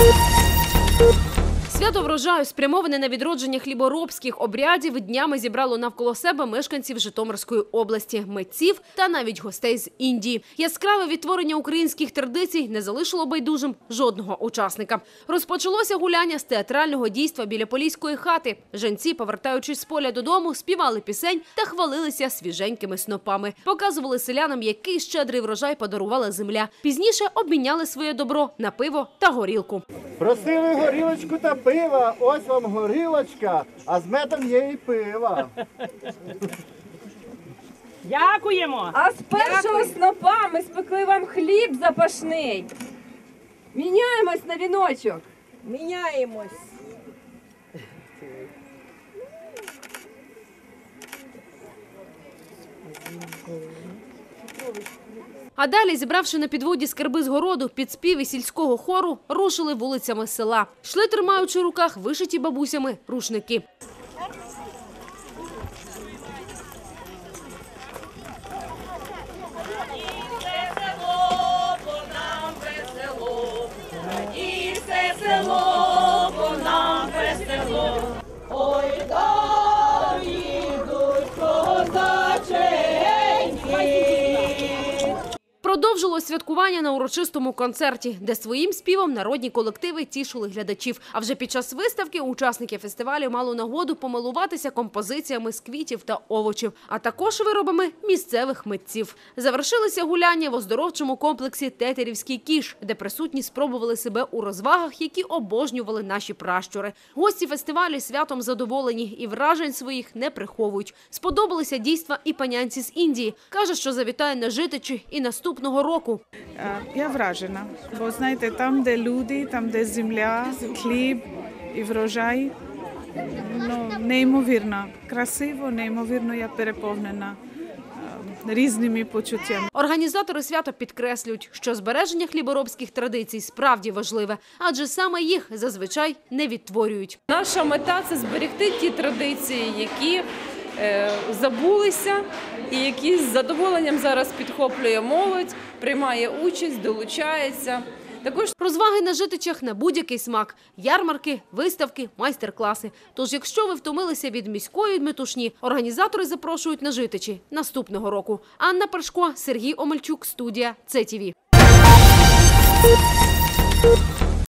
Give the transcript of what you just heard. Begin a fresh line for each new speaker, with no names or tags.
you Свято врожаю, спрямоване на відродження хліборобських обрядів, днями зібрало навколо себе мешканців Житомирської області, митців та навіть гостей з Індії. Яскраве відтворення українських традицій не залишило байдужим жодного учасника. Розпочалося гуляння з театрального дійства біля поліської хати. Женці, повертаючись з поля додому, співали пісень та хвалилися свіженькими снопами. Показували селянам, який щедрий врожай подарувала земля. Пізніше обміняли своє добро на пиво та горілку.
Просили горілочку та пива, ось вам горілочка, а з медом є і пива.
Дякуємо.
А з першого снопа ми спекли вам хліб запашний. Міняємось на віночок.
Міняємось.
А далі, зібравши на підводі скарби з городу, під співи сільського хору, рушили вулицями села. Шли, тримаючи в руках вишиті бабусями рушники. Продовжилось святкування на урочистому концерті, де своїм співом народні колективи тішили глядачів. А вже під час виставки учасники фестивалю мали нагоду помилуватися композиціями з квітів та овочів, а також виробами місцевих митців. Завершилися гуляння в оздоровчому комплексі Тетерівський кіш, де присутні спробували себе у розвагах, які обожнювали наші пращури. Гості фестивалю святом задоволені і вражень своїх не приховують. Сподобалися дійства і панянці з Індії. каже, що завітає на житичі і наступного року.
Е, Я вражена, бо знаєте, там, де люди, там, де земля, хліб і врожай, ну, неймовірно, красиво, неймовірно, я переповнена е, різними почуттями.
Організатори свята підкреслюють, що збереження хліборобських традицій справді важливе, адже саме їх зазвичай не відтворюють.
Наша мета це зберегти ті традиції, які забулися, і які з задоволенням зараз підхоплює молодь, приймає участь, долучається. Також
Розваги на житичах на будь-який смак, ярмарки, виставки, майстер-класи. Тож, якщо ви втомилися від міської метушні, організатори запрошують на житичі наступного року. Анна Першко, Сергій Омельчук, студія ЦТВ.